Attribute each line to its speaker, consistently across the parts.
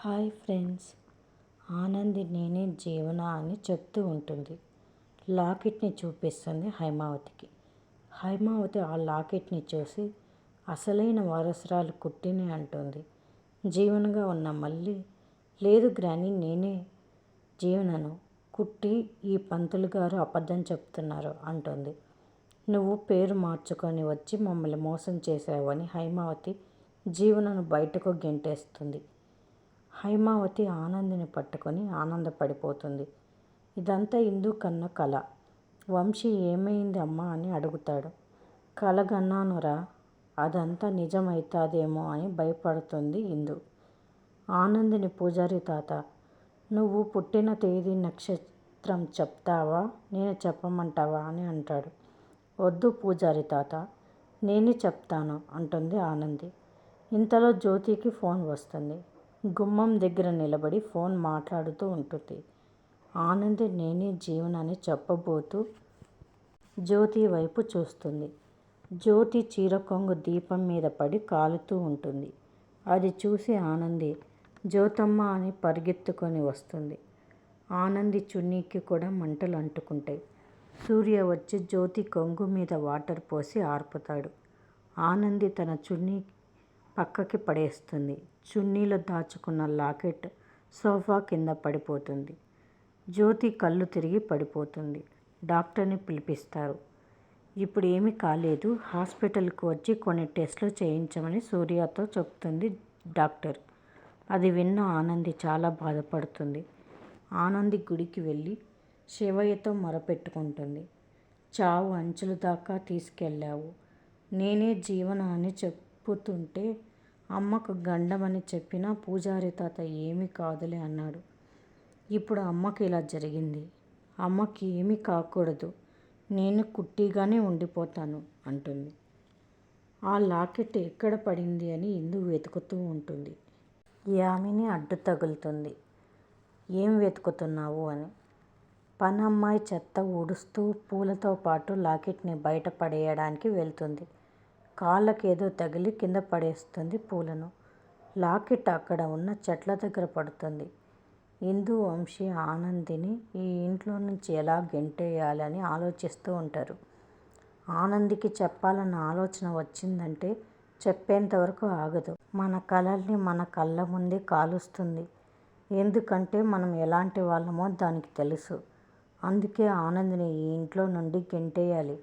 Speaker 1: Hi friends. Anandi నేనే జీవన అని చెప్తూ ఉంటుంది. లాకెట్ని చూపిస్తుంది హైమావతికి. హైమావతి ఆ లాకెట్ని చూసి అసలైన వారసురాలు కుట్టిని అంటుంది. జీవనగా ఉన్న మళ్ళీ లేదు గ్రాని నేనే జీవనను కుట్టి ఈ పంతులు గారు అబద్ధం చెప్తున్నారు అంటుంది. నువ్వు పేరు మార్చుకొని వచ్చి మమ్మల్ని మోసం చేసావని హైమావతి జీవనను బయటకు గెంటేస్తుంది. హైమావతి ఆనందిని పట్టుకొని ఆనందపడిపోతుంది. ఇదంతా ఇందు కన్న కళ వంశీ ఏమైంది అమ్మా అని అడుగుతాడు. కలగన్నానురా అదంతా నిజమైతాదేమో అని భయపడుతుంది ఇందు. ఆనందిని పూజారి తాత నువ్వు పుట్టిన తేదీ నక్షత్రం చెప్తావా? నేను చెప్పమంటావా అని అంటాడు. వద్దు పూజారి తాత నేనే చెప్తాను అంటుంది ఆనంది. ఇంతలో జ్యోతికి ఫోన్ వస్తుంది. గుమ్మం దగ్గర నిలబడి ఫోన్ మాట్లాడుతూ ఉంటుంది. ఆనంది నేనే జీవనాన్ని చెప్పబోతూ జ్యోతి వైపు చూస్తుంది. జ్యోతి చీర కొంగు దీపం మీద పడి కాలుతూ ఉంటుంది. అది చూసి ఆనంది జ్యోతమ్మ అని పరిగెత్తుకొని వస్తుంది. ఆనంది చున్నీకి కూడా మంటలు అంటుకుంటాయి సూర్య వచ్చి జ్యోతి కొంగు మీద వాటర్ పోసి ఆర్పుతాడు. ఆనంది తన చున్నీ పక్కకి పడేస్తుంది. చున్నీలో దాచుకున్న లాకెట్ సోఫా కింద పడిపోతుంది. జ్యోతి కళ్ళు తిరిగి పడిపోతుంది. డాక్టర్ని పిలిపిస్తారు. ఇప్పుడు ఏమీ కాలేదు. హాస్పిటల్కి వచ్చి కొన్ని టెస్ట్లు చేయించమని సూర్యతో చెప్తుంది డాక్టర్. అది విన్న ఆనంది చాలా బాధపడుతుంది. ఆనంది గుడికి వెళ్ళి శివయ్యతో మొరపెట్టుకుంటుంది. చావు అంచుల దాకా తీసుకెళ్ళావు. నేనే జీవన అని చెప్పుతుంటే అమ్మకు గండమని చెప్పినా పూజారి తాత ఏమీ కాదులే అన్నాడు. ఇప్పుడు అమ్మకి ఇలా జరిగింది. అమ్మకి ఏమీ కాకూడదు. నేను కుట్టిగానే ఉండిపోతాను అంటుంది. ఆ లాకెట్ ఎక్కడ పడింది అని ఇందు వెతుకుతూ ఉంటుంది. యామిని అడ్డు తగులుతుంది. ఏం వెతుకుతున్నావు అని. పనమ్మాయి చెత్త ఊడుస్తూ పూలతో పాటు లాకెట్ని బయట పడేయడానికి వెళ్తుంది. కాళ్ళకేదో తగిలి కింద పడేస్తుంది పూలను. లాకెట్ అక్కడ ఉన్న చెట్ల దగ్గర పడుతుంది. ఇందు వంశీ ఆనందిని ఈ ఇంట్లో నుంచి ఎలా గెంటేయాలని ఆలోచిస్తూ ఉంటారు. ఆనందికి చెప్పాలన్న ఆలోచన వచ్చిందంటే చెప్పేంతవరకు ఆగదు. మన కళల్ని మన కళ్ళ ముందే కాలుస్తుంది. ఎందుకంటే మనం ఎలాంటి వాళ్ళమో దానికి తెలుసు. అందుకే ఆనందిని ఈ ఇంట్లో నుండి గెంటేయాలి.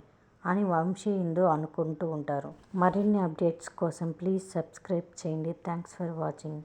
Speaker 1: అని వంశీ ఇందు అనుకుంటూ ఉంటారు. మరిన్ని అప్డేట్స్ కోసం ప్లీజ్ సబ్స్క్రైబ్ చేయండి. Thanks for watching.